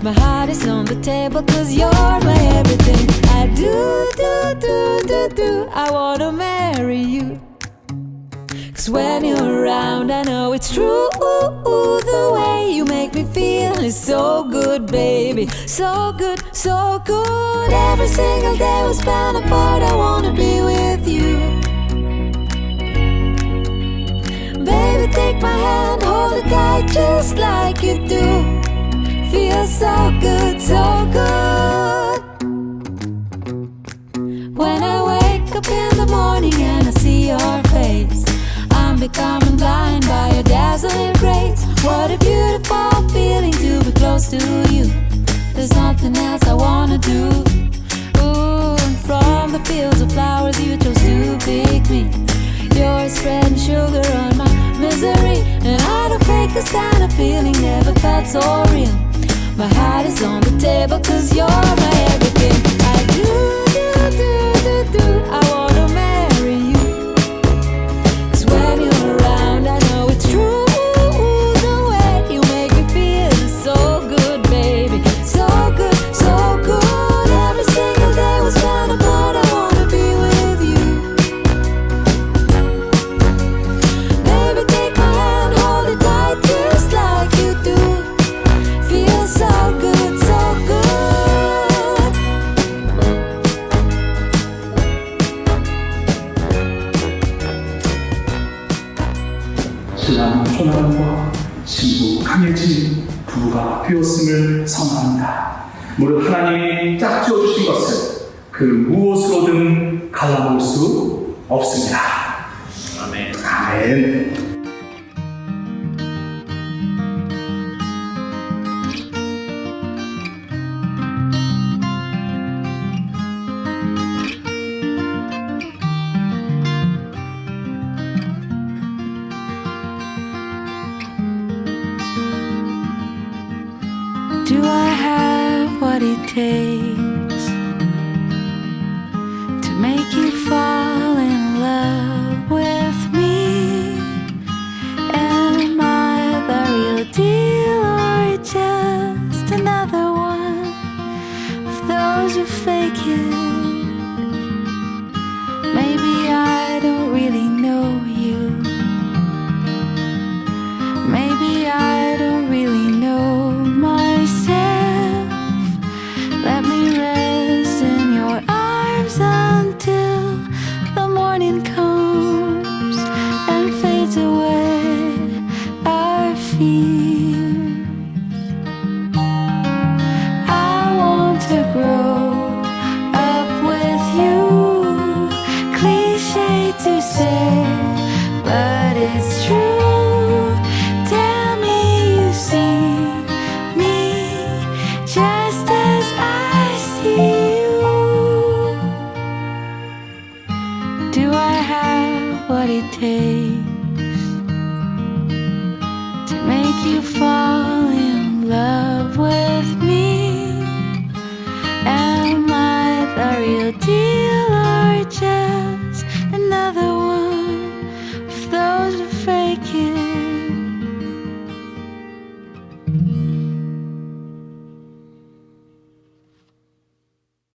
My heart is on the table, cause you're my everything. I do, do, do, do, do. I wanna marry you. Cause when you're around, I know it's true. The way you make me feel is so good, baby. So good, so good. Every single day we spend apart, I wanna be with you. Baby, take my hand, hold it tight just like you do. Feels so good, so good. When I wake up in the morning and I see your face, I'm becoming blind by your dazzling grace. What a beautiful feeling to be close to you. There's nothing else I wanna do. Ooh, and from the fields of flowers you chose to pick me. You're spreading sugar on my misery, and I don't fake this kind of feeling. Never felt so real. My heart is on the table, cause you're my everything. I do, 신랑 조나단과 신부 강혜진 부부가 되었음을 선언합니다. 무릇 하나님이 짝지어 주신 것을 그 무엇으로든 갈라볼 수 없습니다. 아멘. 아멘. Do I have what it takes to make you fall in love with me? Am I the real deal to grow up with you. Cliche to say, but it's true. Tell me you see me just as I see you. Do I have what it takes to make you fall